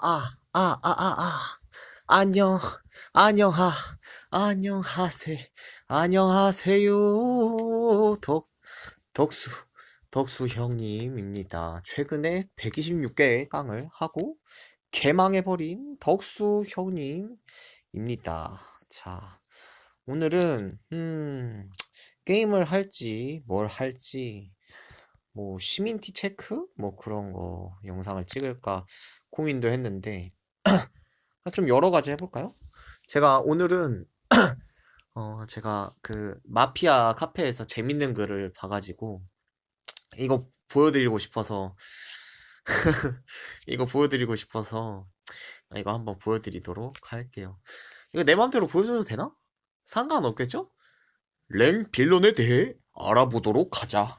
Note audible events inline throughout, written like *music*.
아, 아, 아, 아, 아. 안녕, 안녕하, 안녕하세, 안녕하세요. 덕, 덕수, 덕수 형님입니다. 최근에 126개의 깡을 하고 개망해버린 덕수 형님입니다. 자, 오늘은, 음, 게임을 할지, 뭘 할지, 뭐, 시민티 체크? 뭐 그런 거 영상을 찍을까 고민도 했는데, *clears throat* 좀 여러 가지 해볼까요? 제가 오늘은, *clears throat* 어, 제가 그 마피아 카페에서 재밌는 글을 봐가지고, 이거 보여드리고 싶어서, *laughs* 이거 보여드리고 싶어서, 이거 한번 보여드리도록 할게요. 이거 내 맘대로 보여줘도 되나? 상관없겠죠? 랭 빌런에 대해 알아보도록 하자.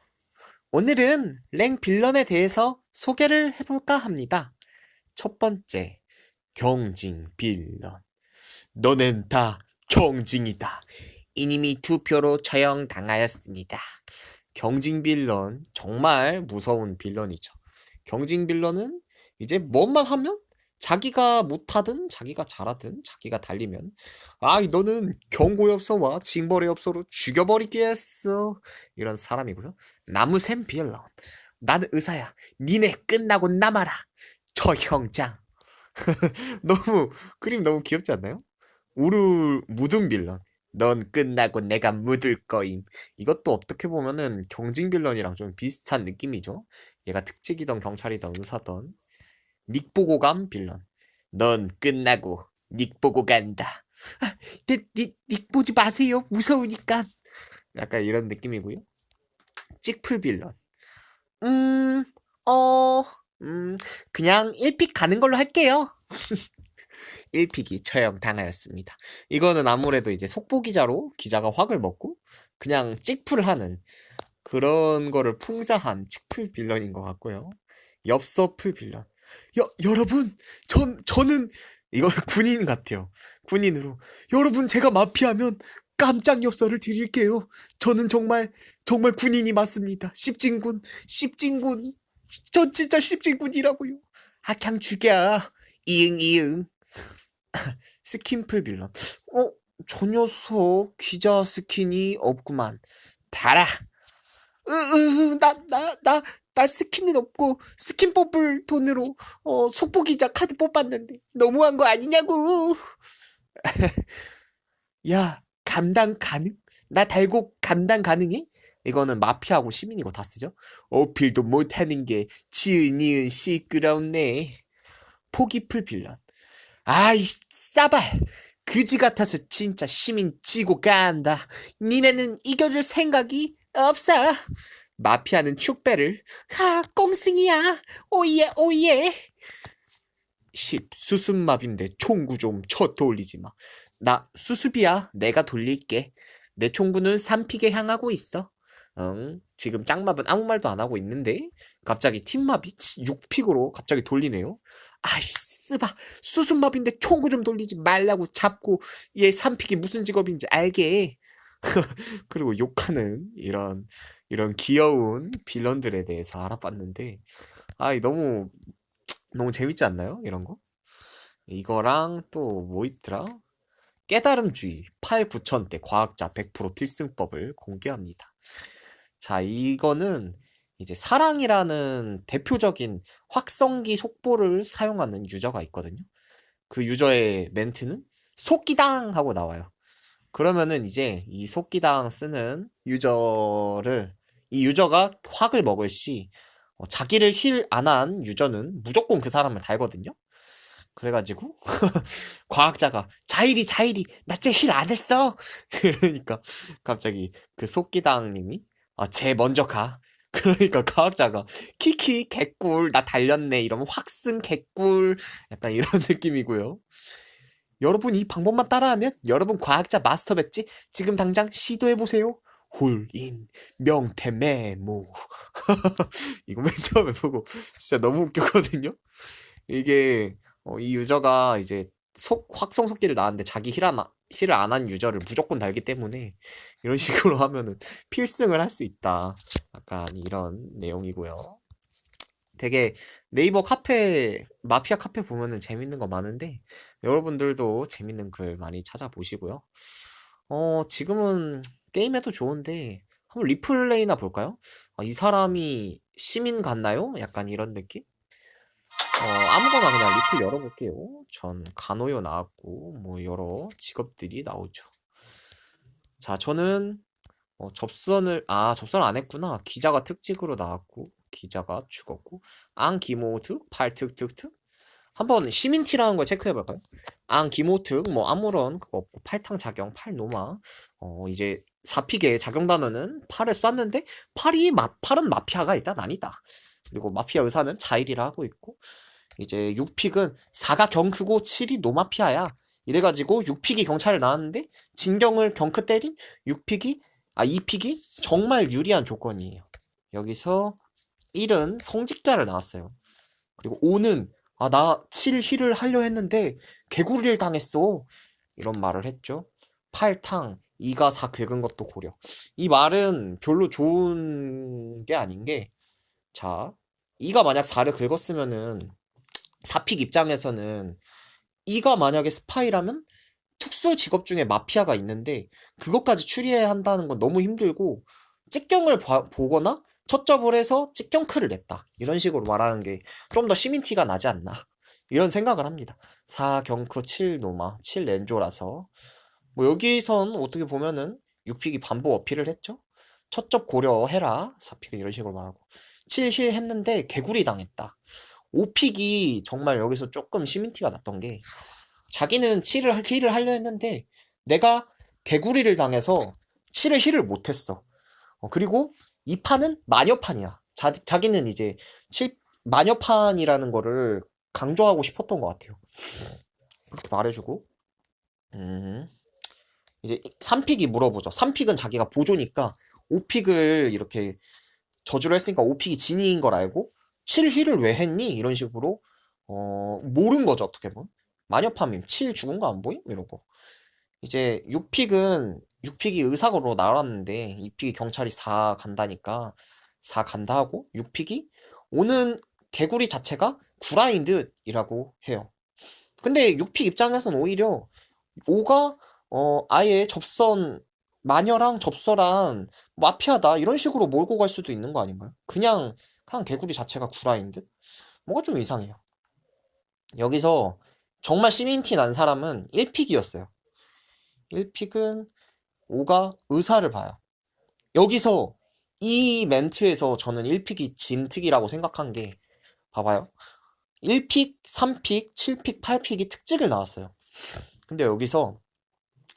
오늘은 랭 빌런에 대해서 소개를 해볼까 합니다. 첫 번째, 경징 빌런. 너넨 다 경징이다. 이님이 투표로 처형당하였습니다. 경징 빌런, 정말 무서운 빌런이죠. 경징 빌런은 이제 뭔만 하면 자기가 못하든 자기가 잘하든 자기가 달리면 아 너는 경고엽서와 징벌의 엽서로 죽여버리겠어. 이런 사람이고요. 나무샘 빌런. 나는 의사야. 니네 끝나고 남아라. 저 형장. *laughs* 너무 그림 너무 귀엽지 않나요? 우르 무등 빌런. 넌 끝나고 내가 묻을 거임. 이것도 어떻게 보면은 경징 빌런이랑 좀 비슷한 느낌이죠. 얘가 특직이던 경찰이던 의사던 닉 보고 간 빌런. 넌 끝나고 닉 보고 간다. 아, 닉, 닉, 닉 보지 마세요. 무서우니까. 약간 이런 느낌이고요. 찍풀 빌런. 음, 어, 음, 그냥 1픽 가는 걸로 할게요. *laughs* 1픽이 처형 당하였습니다. 이거는 아무래도 이제 속보 기자로 기자가 확을 먹고 그냥 찍풀을 하는 그런 거를 풍자한 찍풀 빌런인 것 같고요. 엽서풀 빌런. 여, 여러분, 전, 저는, 이거 *laughs* 군인 같아요. 군인으로. 여러분, 제가 마피아면 깜짝 엽서를 드릴게요. 저는 정말, 정말 군인이 맞습니다. 십진군, 십진군. 전 진짜 십진군이라고요. 아, 그냥 죽여. 이응, 이응. *laughs* 스킨풀 빌런. 어, 저 녀석, 기자 스킨이 없구만. 달아. 으, 으, 나, 나, 나, 나 스킨은 없고 스킨 뽑을 돈으로 어, 속보 기자 카드 뽑았는데 너무한 거 아니냐고. *laughs* 야, 감당 가능? 나 달고 감당 가능해? 이거는 마피아하고 시민이고 다 쓰죠? 어필도 못하는 게 지은 이은 시끄럽네. 포기풀 빌런. 아이, 싸발. 그지 같아서 진짜 시민 지고 간다. 니네는 이겨줄 생각이 없어. 마피아는 축배를. 하 꽁승이야. 오예 오예. 10 수습마비인데 총구 좀쳐 돌리지 마 나 수습이야. 내가 돌릴게. 내 총구는 3픽에 향하고 있어. 응? 지금 짱마은 아무 말도 안 하고 있는데? 갑자기 팀마비? 6픽으로 갑자기 돌리네요. 아이씨 쓰바. 수습마비인데 총구 좀 돌리지 말라고 잡고 얘 3픽이 무슨 직업인지 알게 *laughs* 그리고 욕하는 이런 이런 귀여운 빌런들에 대해서 알아봤는데 아 너무 너무 재밌지 않나요? 이런 거? 이거랑 또 뭐 있더라? 깨달음주의 8, 9천대 과학자 100% 필승법을 공개합니다. 자, 이거는 이제 사랑이라는 대표적인 확성기 속보를 사용하는 유저가 있거든요. 그 유저의 멘트는 속기당 하고 나와요. 그러면은 이제 이 속기당 쓰는 유저를 이 유저가 확을 먹을 시 어, 자기를 힐 안 한 유저는 무조건 그 사람을 달거든요. 그래가지고 *laughs* 과학자가 자일이 자일이 나 쟤 힐 안 했어. *laughs* 그러니까 갑자기 그 속기당님이 아 쟤 먼저 가. *laughs* 그러니까 과학자가 키키 개꿀 나 달렸네 이러면 확승 개꿀 약간 이런 느낌이고요. 여러분 이 방법만 따라하면 여러분 과학자 마스터 뱉지? 지금 당장 시도해보세요. 홀인 명태 메모. *laughs* 이거 맨 처음에 보고 진짜 너무 웃겼거든요. 이게 어, 이 유저가 이제 속 확성 속기를 나왔는데 자기 힐 하나 힐을 안 한 유저를 무조건 달기 때문에 이런 식으로 하면은 필승을 할 수 있다. 약간 이런 내용이고요 되게 네이버 카페, 마피아 카페 보면은 재밌는 거 많은데, 여러분들도 재밌는 글 많이 찾아보시고요. 어, 지금은 게임해도 좋은데, 한번 리플레이나 볼까요? 아, 이 사람이 시민 같나요? 약간 이런 느낌? 어, 아무거나 그냥 리플 열어볼게요. 전 간호요 나왔고, 뭐 여러 직업들이 나오죠. 자, 저는 어, 접선을, 아, 접선 안 했구나. 기자가 특직으로 나왔고, 기자가 죽었고, 앙기모특, 팔특특특. 한번 시민티라는 걸 체크해 볼까요? 앙기모특, 뭐 아무런 그거 없고, 팔탕 작용, 팔노마. 어, 이제 사픽의 작용 단어는 팔에 쐈는데, 팔이, 마, 팔은 마피아가 일단 아니다. 그리고 마피아 의사는 자일이라 하고 있고, 이제 6픽은 4가 경크고 7이 노마피아야. 이래가지고 6픽이 경찰을 나왔는데, 진경을 경크 때린 6픽이 아, 이 픽이 정말 유리한 조건이에요. 여기서 1은 성직자를 나왔어요. 그리고 5는 아, 나 7힐을 하려 했는데 개구리를 당했어. 이런 말을 했죠. 8탕 2가 4 긁은 것도 고려. 이 말은 별로 좋은 게 아닌 게 자, 2가 만약 4를 긁었으면은 4픽 입장에서는 2가 만약에 스파이라면 특수 직업 중에 마피아가 있는데 그것까지 추리해야 한다는 건 너무 힘들고 찍경을 봐- 보거나 첫접을 해서 찍경크를 냈다. 이런 식으로 말하는 게 좀 더 시민 티가 나지 않나. 이런 생각을 합니다. 4 경크 7 노마 7 렌조라서. 뭐 여기선 어떻게 보면은 6픽이 반복 어필을 했죠? 첫접 고려해라 4픽은 이런 식으로 말하고. 7힐 했는데 개구리 당했다. 5픽이 정말 여기서 조금 시민티가 났던 게 자기는 7을 힐을 하려 했는데 내가 개구리를 당해서 7을 힐을 못했어. 어, 그리고 이 판은 마녀판이야. 자, 자기는 이제 7 마녀판이라는 거를 강조하고 싶었던 것 같아요. 그렇게 말해주고 음, 이제 3픽이 물어보죠. 3픽은 자기가 보조니까 5픽을 이렇게 저주를 했으니까 5픽이 진이인 걸 알고 7힐을 왜 했니? 이런 식으로 어, 모른 거죠. 어떻게 보면. 마녀파밈 7 죽은 거 안 보임? 이러고 이제 6픽은 6픽이 의사고로 나왔는데 2픽이 경찰이 4 간다니까 4 간다 하고 6픽이 오는 개구리 자체가 구라인듯이라고 해요. 근데 6픽 입장에선 오히려 5가 어 아예 접선 마녀랑 접선한 마피아다 이런 식으로 몰고 갈 수도 있는 거 아닌가요? 그냥 그냥 개구리 자체가 구라인 듯? 뭐가 좀 이상해요. 여기서 정말 시민티 난 사람은 1픽이었어요. 1픽은 5가 의사를 봐요. 여기서 이 멘트에서 저는 1픽이 진특이라고 생각한 게 봐봐요. 1픽, 3픽, 7픽, 8픽이 특직을 나왔어요. 근데 여기서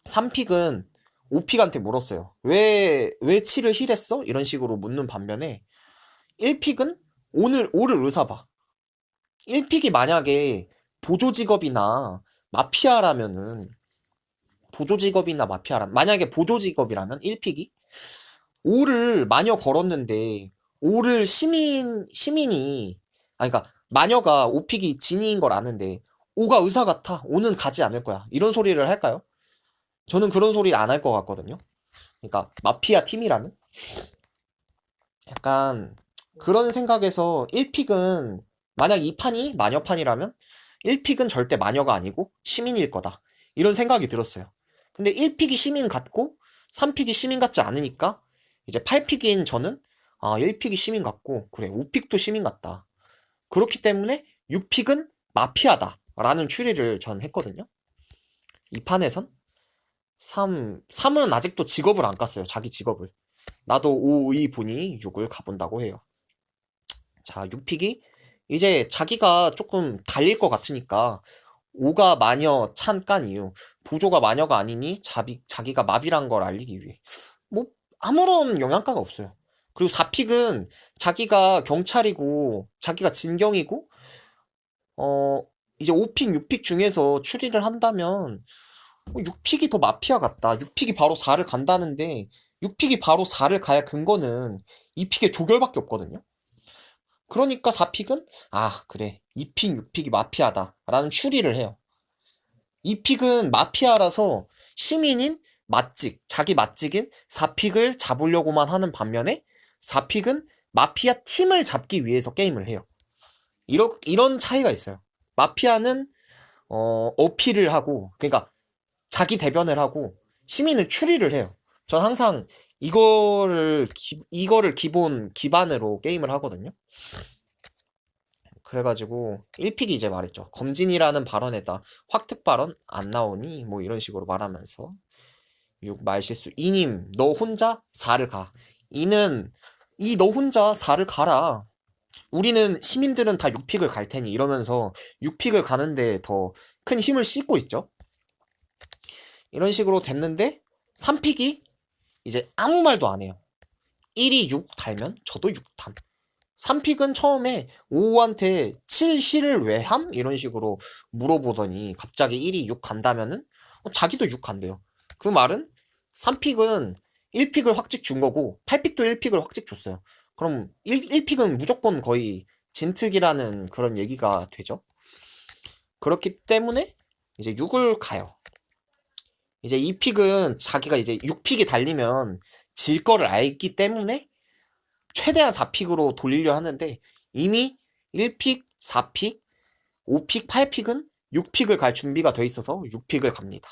3픽은 5픽한테 물었어요. 왜, 왜 7을 힐했어? 이런 식으로 묻는 반면에 1픽은 오늘 5를 의사 봐. 1픽이 만약에 보조 직업이나 마피아라면은 보조 직업이나 마피아라면 만약에 보조 직업이라면 1픽이 5를 마녀 걸었는데 5를 시민 시민이 아니 그러니까 마녀가 5픽이 진이인 걸 아는데 5가 의사 같아. 5는 가지 않을 거야. 이런 소리를 할까요? 저는 그런 소리 안할 것 같거든요. 그러니까 마피아 팀이라는 약간 그런 생각에서 1픽은 만약 이 판이 마녀판이라면 1픽은 절대 마녀가 아니고 시민일 거다. 이런 생각이 들었어요. 근데 1픽이 시민 같고 3픽이 시민 같지 않으니까 이제 8픽인 저는 아 1픽이 시민 같고 그래 5픽도 시민 같다. 그렇기 때문에 6픽은 마피아다. 라는 추리를 전 했거든요. 이 판에선 3, 3은 아직도 직업을 안 깠어요. 자기 직업을. 나도 5, 2 분이 6을 가본다고 해요. 자, 6픽이 이제 자기가 조금 달릴 것 같으니까 5가 마녀 찬깐 이유 보조가 마녀가 아니니 자비, 자기가 마비란 걸 알리기 위해. 뭐 아무런 영향가가 없어요. 그리고 4픽은 자기가 경찰이고 자기가 진경이고 어 이제 5픽 6픽 중에서 추리를 한다면 6픽이 더 마피아 같다. 6픽이 바로 4를 간다는데 6픽이 바로 4를 가야 근거는 2픽의 조결밖에 없거든요 그러니까 4픽은 아 그래 2픽 6픽이 마피아다 라는 추리를 해요 2픽은 마피아라서 시민인 맛직 자기 맛직인 4픽을 잡으려고만 하는 반면에 4픽은 마피아 팀을 잡기 위해서 게임을 해요 이런 이런 차이가 있어요. 마피아는 어 어필을 하고 그러니까 자기 대변을 하고 시민은 추리를 해요. 전 항상 이거를 기, 이거를 기본 기반으로 게임을 하거든요. 그래가지고 1픽이 이제 말했죠. 검진이라는 발언에다 확특 발언 안 나오니 뭐 이런 식으로 말하면서 6 말실수 2님 너 혼자 4를 가. 2는 이 너 혼자 4를 가라. 우리는 시민들은 다 6픽을 갈 테니 이러면서 6픽을 가는데 더 큰 힘을 싣고 있죠. 이런 식으로 됐는데 3픽이 이제 아무 말도 안 해요. 1이 6 달면 저도 6탐. 3픽은 처음에 5한테 7힐을 왜 함? 이런 식으로 물어보더니 갑자기 1이 6 간다면은 어, 자기도 6 간대요. 그 말은 3픽은 1픽을 확직 준 거고 8픽도 1픽을 확직 줬어요. 그럼 1, 1픽은 무조건 거의 진특이라는 그런 얘기가 되죠. 그렇기 때문에 이제 6을 가요. 이제 2픽은 자기가 이제 6픽이 달리면 질 거를 알기 때문에 최대한 4픽으로 돌리려 하는데 이미 1픽, 4픽, 5픽, 8픽은 6픽을 갈 준비가 돼 있어서 6픽을 갑니다.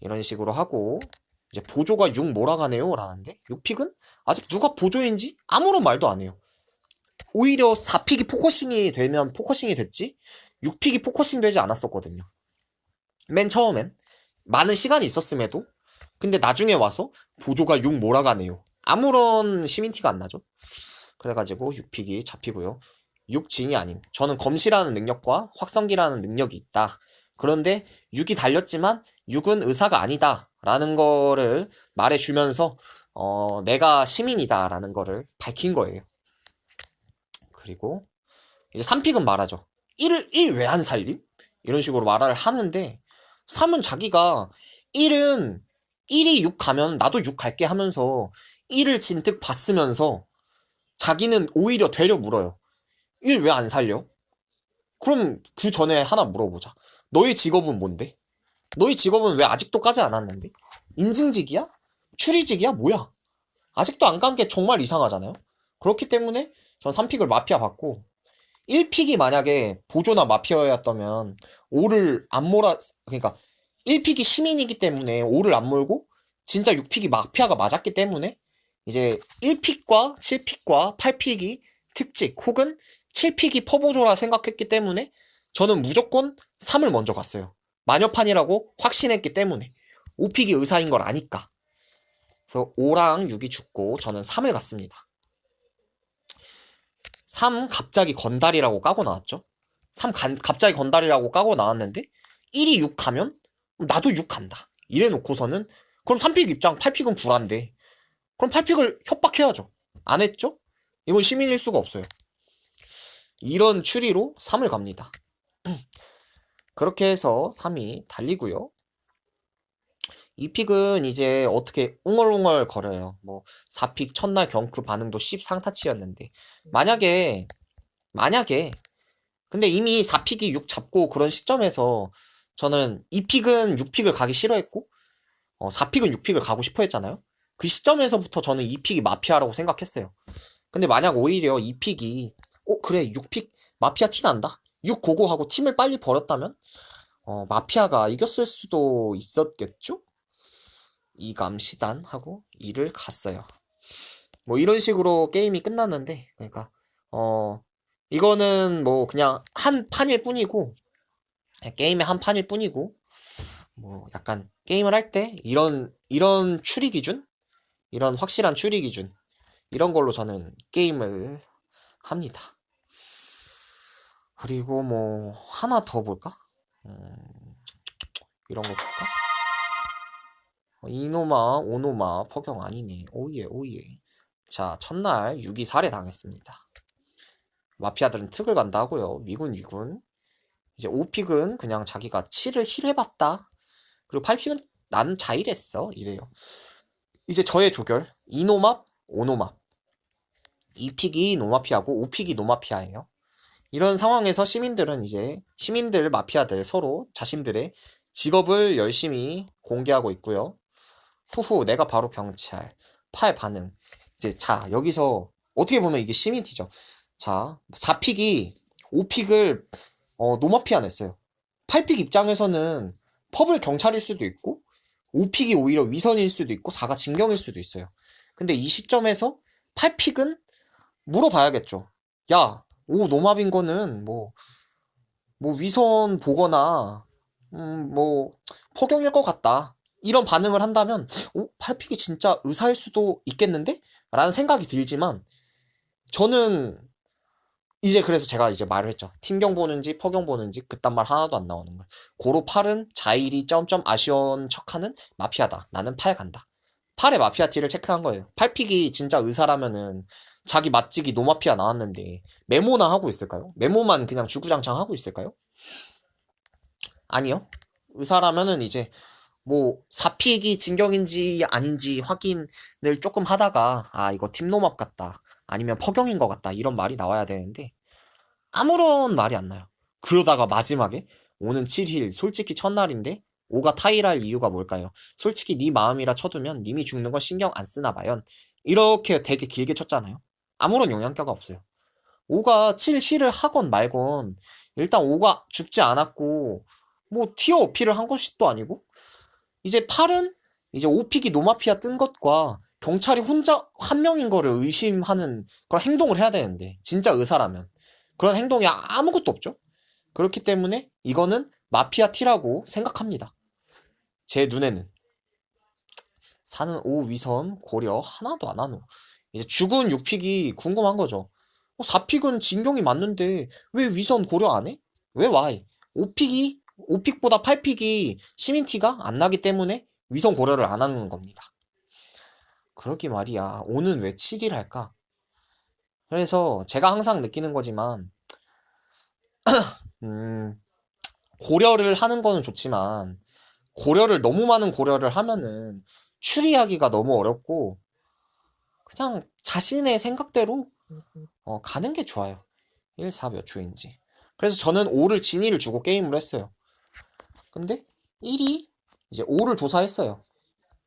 이런 식으로 하고 이제 보조가 6 몰아가네요 라는데 6픽은 아직 누가 보조인지 아무런 말도 안 해요. 오히려 4픽이 포커싱이 되면 포커싱이 됐지 6픽이 포커싱 되지 않았었거든요. 맨 처음엔 많은 시간이 있었음에도 근데 나중에 와서 보조가 6 몰아가네요. 아무런 시민티가 안 나죠. 그래가지고 6픽이 잡히고요. 6진이 아님. 저는 검시라는 능력과 확성기라는 능력이 있다. 그런데 6이 달렸지만 6은 의사가 아니다. 라는 거를 말해주면서 어, 내가 시민이다. 라는 거를 밝힌 거예요. 그리고 이제 3픽은 말하죠. 1을 1 왜 안 살림? 이런 식으로 말을 하는데 3은 자기가 1은 1이 6 가면 나도 6 갈게 하면서 1을 진득 봤으면서 자기는 오히려 되려 물어요. 1 왜 안 살려? 그럼 그 전에 하나 물어보자. 너의 직업은 뭔데? 너의 직업은 왜 아직도 까지 않았는데? 인증직이야? 추리직이야? 뭐야? 아직도 안 간 게 정말 이상하잖아요? 그렇기 때문에 전 3픽을 마피아 받고 1픽이 만약에 보조나 마피아였다면 5를 안 몰아 그러니까 1픽이 시민이기 때문에 5를 안 몰고 진짜 6픽이 마피아가 맞았기 때문에 이제 1픽과 7픽과 8픽이 특직 혹은 7픽이 퍼보조라 생각했기 때문에 저는 무조건 3을 먼저 갔어요. 마녀판이라고 확신했기 때문에 5픽이 의사인 걸 아니까 그래서 5랑 6이 죽고 저는 3을 갔습니다. 3 갑자기 건달이라고 까고 나왔죠. 3 간, 갑자기 건달이라고 까고 나왔는데 1이 6 가면 나도 6 간다. 이래 놓고서는 그럼 3픽 입장 8픽은 9란데 그럼 8픽을 협박해야죠. 안 했죠? 이건 시민일 수가 없어요. 이런 추리로 3을 갑니다. *clears throat* 그렇게 해서 3이 달리고요. 이 픽은 이제 어떻게 웅얼웅얼 거려요. 뭐 4픽 첫날 경크 반응도 10상타치였는데 만약에 만약에 근데 이미 4픽이 6 잡고 그런 시점에서 저는 2픽은 6픽을 가기 싫어했고 어, 4픽은 6픽을 가고 싶어 했잖아요. 그 시점에서부터 저는 2픽이 마피아라고 생각했어요. 근데 만약 오히려 2픽이 어 그래 6픽 마피아 티 난다. 6 고고하고 팀을 빨리 버렸다면 어, 마피아가 이겼을 수도 있었겠죠? 이감시단 하고 일을 갔어요. 뭐 이런 식으로 게임이 끝났는데 그러니까 어 이거는 뭐 그냥 한 판일 뿐이고 게임의 한 판일 뿐이고 뭐 약간 게임을 할 때 이런 이런 추리 기준 이런 확실한 추리 기준 이런 걸로 저는 게임을 합니다. 그리고 뭐 하나 더 볼까? 음, 이런 거 볼까? 어, 이노마, 오노마, 포경 아니네. 오예, 오예. 자, 첫날 6위 살해 당했습니다. 마피아들은 특을 간다 고요 미군, 미군. 이제 5픽은 그냥 자기가 7을 힐해봤다. 그리고 8픽은 난 자일했어. 이래요. 이제 저의 조결. 이노맙, 오노맙. 2픽이 노마피아고 5픽이 노마피아예요. 이런 상황에서 시민들은 이제 시민들 마피아들 서로 자신들의 직업을 열심히 공개하고 있고요. 후후 내가 바로 경찰 팔 반응 이제 자 여기서 어떻게 보면 이게 시민티죠. 자 4픽이 5픽을 어, 노마피아 냈어요. 8픽 입장에서는 펍을 경찰일 수도 있고 5픽이 오히려 위선일 수도 있고 4가 진경일 수도 있어요. 근데 이 시점에서 8픽은 물어봐야겠죠. 야, 오 노마빈 거는 뭐, 뭐 위선 보거나 음, 뭐 포경일 것 같다. 이런 반응을 한다면 오, 8픽이 진짜 의사일 수도 있겠는데? 라는 생각이 들지만 저는 이제 그래서 제가 이제 말을 했죠. 팀경 보는지 퍼경 보는지 그딴 말 하나도 안 나오는 거예요. 고로 8은 자일이 점점 아쉬운 척하는 마피아다. 나는 8 간다. 8의 마피아 티를 체크한 거예요. 8픽이 진짜 의사라면은 자기 맛지기 노마피아 나왔는데 메모나 하고 있을까요? 메모만 그냥 주구장창 하고 있을까요? 아니요. 의사라면은 이제 뭐 4픽이 진경인지 아닌지 확인을 조금 하다가 아 이거 팀노맙 같다 아니면 퍼경인 것 같다 이런 말이 나와야 되는데 아무런 말이 안 나요. 그러다가 마지막에 오는 7일 솔직히 첫날인데 5가 타일할 이유가 뭘까요? 솔직히 네 마음이라 쳐두면 님이 죽는 거 신경 안 쓰나 봐요. 이렇게 되게 길게 쳤잖아요. 아무런 영향가가 없어요. 5가 7, 실을 하건 말건 일단 5가 죽지 않았고 뭐 티어 어필을 한 것도 아니고 이제 8은 이제 오픽이 노마피아 뜬 것과 경찰이 혼자 한 명인 거를 의심하는 그런 행동을 해야 되는데 진짜 의사라면 그런 행동이 아무것도 없죠. 그렇기 때문에 이거는 마피아 티라고 생각합니다. 제 눈에는 사는 오 위선 고려 하나도 안 하노. 이제 죽은 6픽이 궁금한 거죠. 어, 4픽은 진경이 맞는데 왜 위선 고려 안 해? 왜 와이? 5픽이 5픽보다 8픽이 시민티가 안 나기 때문에 위성 고려를 안 하는 겁니다. 그러기 말이야. 오는 왜 7일 할까? 그래서 제가 항상 느끼는 거지만 *clears throat* 음, 고려를 하는 거는 좋지만 고려를 너무 많은 고려를 하면은 추리하기가 너무 어렵고 그냥 자신의 생각대로 어, 가는 게 좋아요. 1, 4 몇 초인지. 그래서 저는 5를 진위를 주고 게임을 했어요. 근데 1이 이제 5를 조사했어요.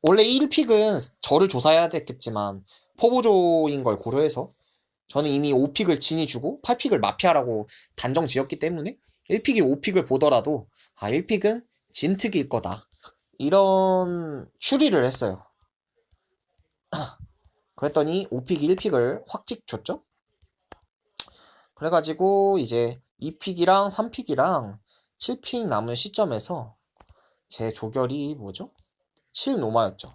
원래 1픽은 저를 조사해야 됐겠지만 포보조인 걸 고려해서 저는 이미 5픽을 진이 주고 8픽을 마피아라고 단정 지었기 때문에 1픽이 5픽을 보더라도 아 1픽은 진특일 거다. 이런 추리를 했어요. *clears throat* 그랬더니 5픽이 1픽을 확직 줬죠? 그래가지고 이제 2픽이랑 3픽이랑 7픽 남은 시점에서 제 조결이 뭐죠? 7노마였죠.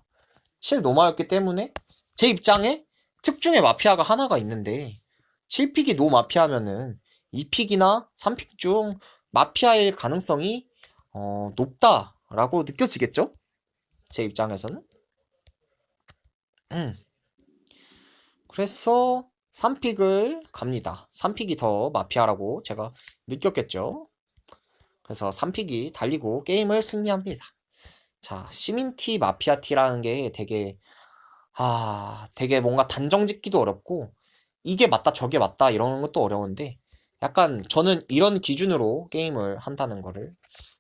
7노마였기 때문에 제 입장에 특중의 마피아가 하나가 있는데 7픽이 노마피아면은 2픽이나 3픽 중 마피아일 가능성이 어, 높다라고 느껴지겠죠? 제 입장에서는. 음. 그래서 3픽을 갑니다. 3픽이 더 마피아라고 제가 느꼈겠죠? 그래서 3픽이 달리고 게임을 승리합니다. 자, 시민티, 마피아티라는 게 되게, 아, 되게 뭔가 단정 짓기도 어렵고, 이게 맞다, 저게 맞다, 이런 것도 어려운데, 약간 저는 이런 기준으로 게임을 한다는 거를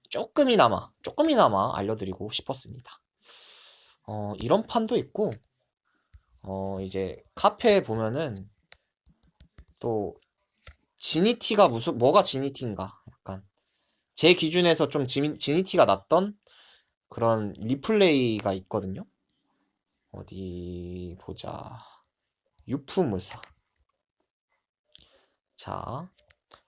조금이나마, 조금이나마 알려드리고 싶었습니다. 어, 이런 판도 있고, 어, 이제 카페에 보면은 또, 지니티가 무슨, 뭐가 지니티인가? 제 기준에서 좀 지니, 지니티가 났던 그런 리플레이가 있거든요. 어디 보자. 유프무사. 자,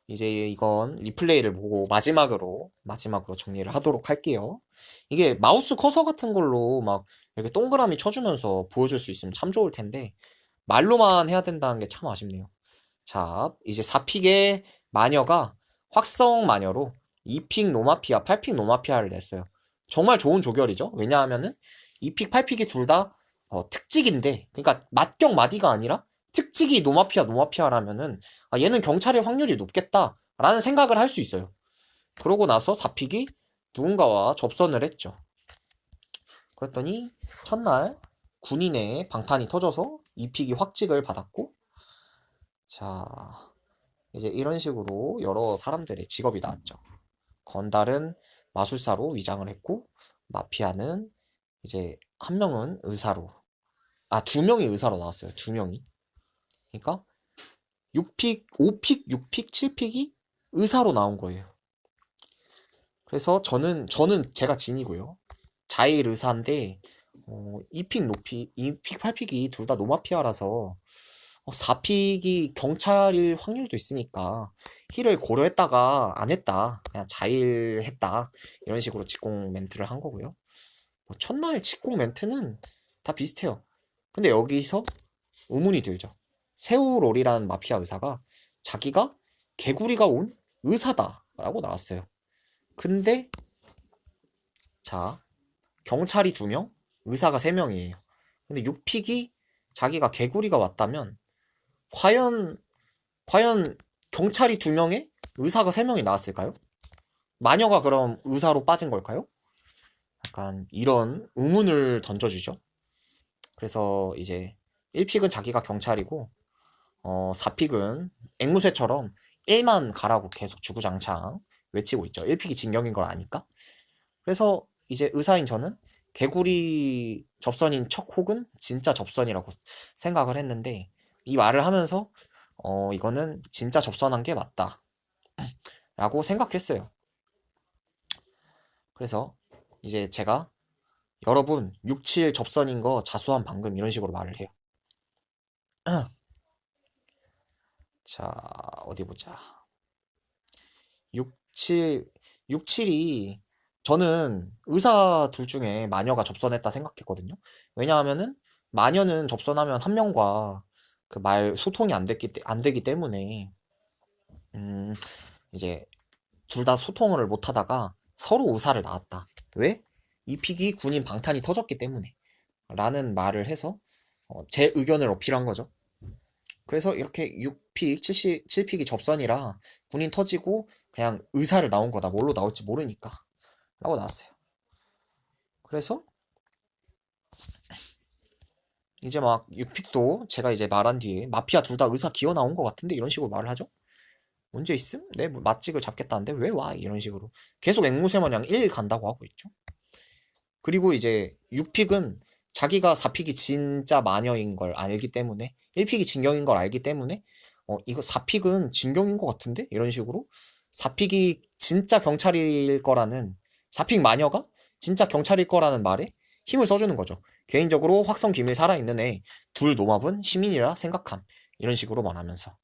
이제 이건 리플레이를 보고 마지막으로 마지막으로 정리를 하도록 할게요. 이게 마우스 커서 같은 걸로 막 이렇게 동그라미 쳐주면서 보여줄 수 있으면 참 좋을 텐데 말로만 해야 된다는 게 참 아쉽네요. 자, 이제 4픽의 마녀가 확성 마녀로 2픽 노마피아, 8픽 노마피아를 냈어요. 정말 좋은 조결이죠. 왜냐하면은 2픽, 8픽이 둘 다 어, 특직인데, 그러니까 맞경 마디가 아니라 특직이 노마피아, 노마피아라면은 아, 얘는 경찰일 확률이 높겠다라는 생각을 할 수 있어요. 그러고 나서 4픽이 누군가와 접선을 했죠. 그랬더니 첫날 군인의 방탄이 터져서 2픽이 확직을 받았고, 자, 이제 이런 식으로 여러 사람들의 직업이 나왔죠. 건달은 마술사로 위장을 했고 마피아는 이제 한 명은 의사로 아 두 명이 의사로 나왔어요 두 명이 그러니까 6픽 5픽 6픽 7픽이 의사로 나온 거예요. 그래서 저는 저는 제가 진이고요. 자일 의사인데 어, 2픽 높이 2픽 8픽이 둘 다 노마피아라서 어, 4픽이 경찰일 확률도 있으니까 힐을 고려했다가 안 했다. 그냥 자일 했다. 이런 식으로 직공 멘트를 한 거고요. 뭐 첫날 직공 멘트는 다 비슷해요. 근데 여기서 의문이 들죠. 세우롤이라는 마피아 의사가 자기가 개구리가 온 의사다 라고 나왔어요. 근데 자 경찰이 두 명, 의사가 세 명이에요. 근데 6픽이 자기가 개구리가 왔다면 과연 과연 경찰이 두 명에 의사가 세 명이 나왔을까요? 마녀가 그럼 의사로 빠진 걸까요? 약간 이런 의문을 던져주죠. 그래서 이제 1픽은 자기가 경찰이고 어 4픽은 앵무새처럼 1만 가라고 계속 주구장창 외치고 있죠. 1픽이 진경인 걸 아니까. 그래서 이제 의사인 저는 개구리 접선인 척 혹은 진짜 접선이라고 생각을 했는데 이 말을 하면서 어 이거는 진짜 접선한 게 맞다 라고 생각했어요. 그래서 이제 제가 여러분 6, 7 접선인 거 자수한 방금 이런 식으로 말을 해요. *clears throat* 자 어디 보자. 6, 7, 6, 7이 저는 의사 둘 중에 마녀가 접선했다 생각했거든요. 왜냐하면은 마녀는 접선하면 한 명과 그 말 소통이 안 됐기 때- 안 되기 때문에 음 이제 둘 다 소통을 못 하다가 서로 의사를 낳았다. 왜? 이 픽이 군인 방탄이 터졌기 때문에 라는 말을 해서 어, 제 의견을 어필한 거죠. 그래서 이렇게 6픽, 70, 7픽이 접선이라 군인 터지고 그냥 의사를 나온 거다. 뭘로 나올지 모르니까. 라고 나왔어요. 그래서 이제 막 6픽도 제가 이제 말한 뒤에 마피아 둘 다 의사 기어 나온 것 같은데 이런 식으로 말을 하죠. 문제 있음? 내 맛집을 잡겠다는데 왜 와? 이런 식으로 계속 앵무새 마냥 1 간다고 하고 있죠. 그리고 이제 6픽은 자기가 4픽이 진짜 마녀인 걸 알기 때문에 1픽이 진경인 걸 알기 때문에 어 이거 4픽은 진경인 것 같은데 이런 식으로 4픽이 진짜 경찰일 거라는 4픽 마녀가 진짜 경찰일 거라는 말에 힘을 써주는 거죠. 개인적으로 확성 기밀 살아있는 애 둘 노맙은 시민이라 생각함 이런 식으로 말하면서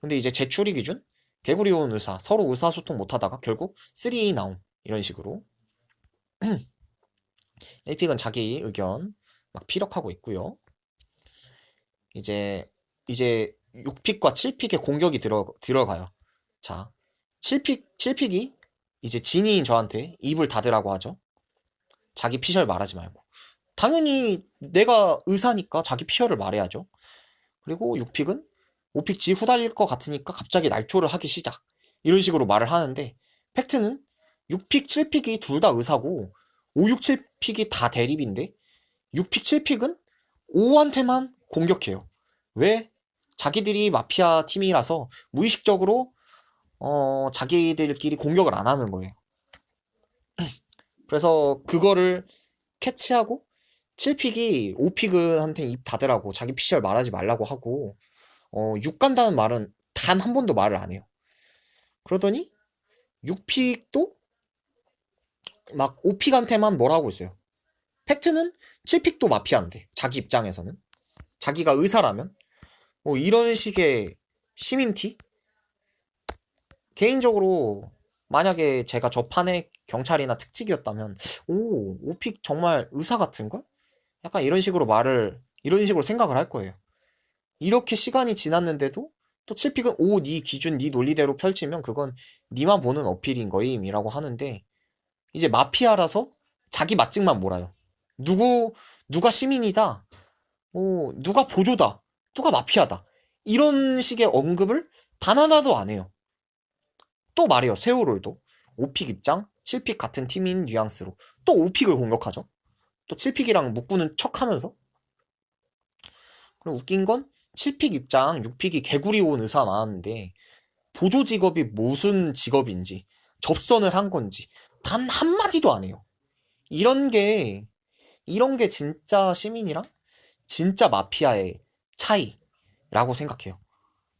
근데 이제 제추리 기준 개구리 온 의사 서로 의사소통 못하다가 결국 3 나옴 이런 식으로 *clears throat* 1픽은 자기 의견 막 피력하고 있고요. 이제 이제 6픽과 7픽의 공격이 들어 들어가요. 자, 7픽 7픽이 이제 진이인 저한테 입을 닫으라고 하죠. 자기 피셜 말하지 말고. 당연히 내가 의사니까 자기 피셜을 말해야죠. 그리고 6픽은 5픽 지 후달릴 것 같으니까 갑자기 날초를 하기 시작. 이런 식으로 말을 하는데 팩트는 6픽, 7픽이 둘 다 의사고 5, 6, 7픽이 다 대립인데 6픽, 7픽은 5한테만 공격해요. 왜? 자기들이 마피아 팀이라서 무의식적으로 어, 자기들끼리 공격을 안 하는 거예요. *clears throat* 그래서 그거를 캐치하고 7픽이 5픽한테 입 닫으라고 자기 피셜 말하지 말라고 하고 어, 6 간다는 말은 단 한 번도 말을 안 해요. 그러더니 6픽도 막 5픽한테만 뭐라고 있어요. 팩트는 7픽도 마피아인데 자기 입장에서는 자기가 의사라면 뭐 이런 식의 시민티 개인적으로 만약에 제가 저 판의 경찰이나 특직이었다면 오 5픽 정말 의사 같은 걸? 약간 이런 식으로 말을 이런 식으로 생각을 할 거예요. 이렇게 시간이 지났는데도 또 7픽은 오, 네 기준, 네 논리대로 펼치면 그건 니만 보는 어필인 거임이라고 하는데 이제 마피아라서 자기 맛증만 몰아요. 누구 누가 시민이다. 뭐 누가 보조다. 누가 마피아다. 이런 식의 언급을 단 하나도 안 해요. 또 말해요. 세우롤도 5픽 입장, 7픽 같은 팀인 뉘앙스로 또 5픽을 공격하죠. 또 7픽이랑 묶고는 척하면서 그리고 웃긴 건 7픽 입장, 6픽이 개구리 온 의사 나왔는데 보조 직업이 무슨 직업인지 접선을 한 건지 단 한마디도 안 해요. 이런 게 이런 게 진짜 시민이랑 진짜 마피아의 차이라고 생각해요.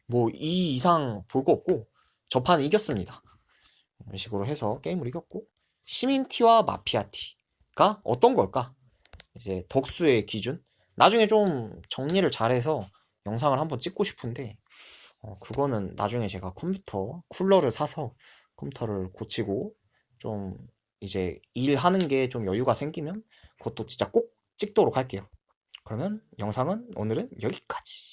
뭐 이 이상 볼 거 없고 저판 이겼습니다. 이런 식으로 해서 게임을 이겼고 시민티와 마피아티가 어떤 걸까? 이제 덕수의 기준 나중에 좀 정리를 잘해서 영상을 한번 찍고 싶은데 어, 그거는 나중에 제가 컴퓨터 쿨러를 사서 컴퓨터를 고치고 좀 이제 일하는 게 좀 여유가 생기면 그것도 진짜 꼭 찍도록 할게요. 그러면 영상은 오늘은 여기까지.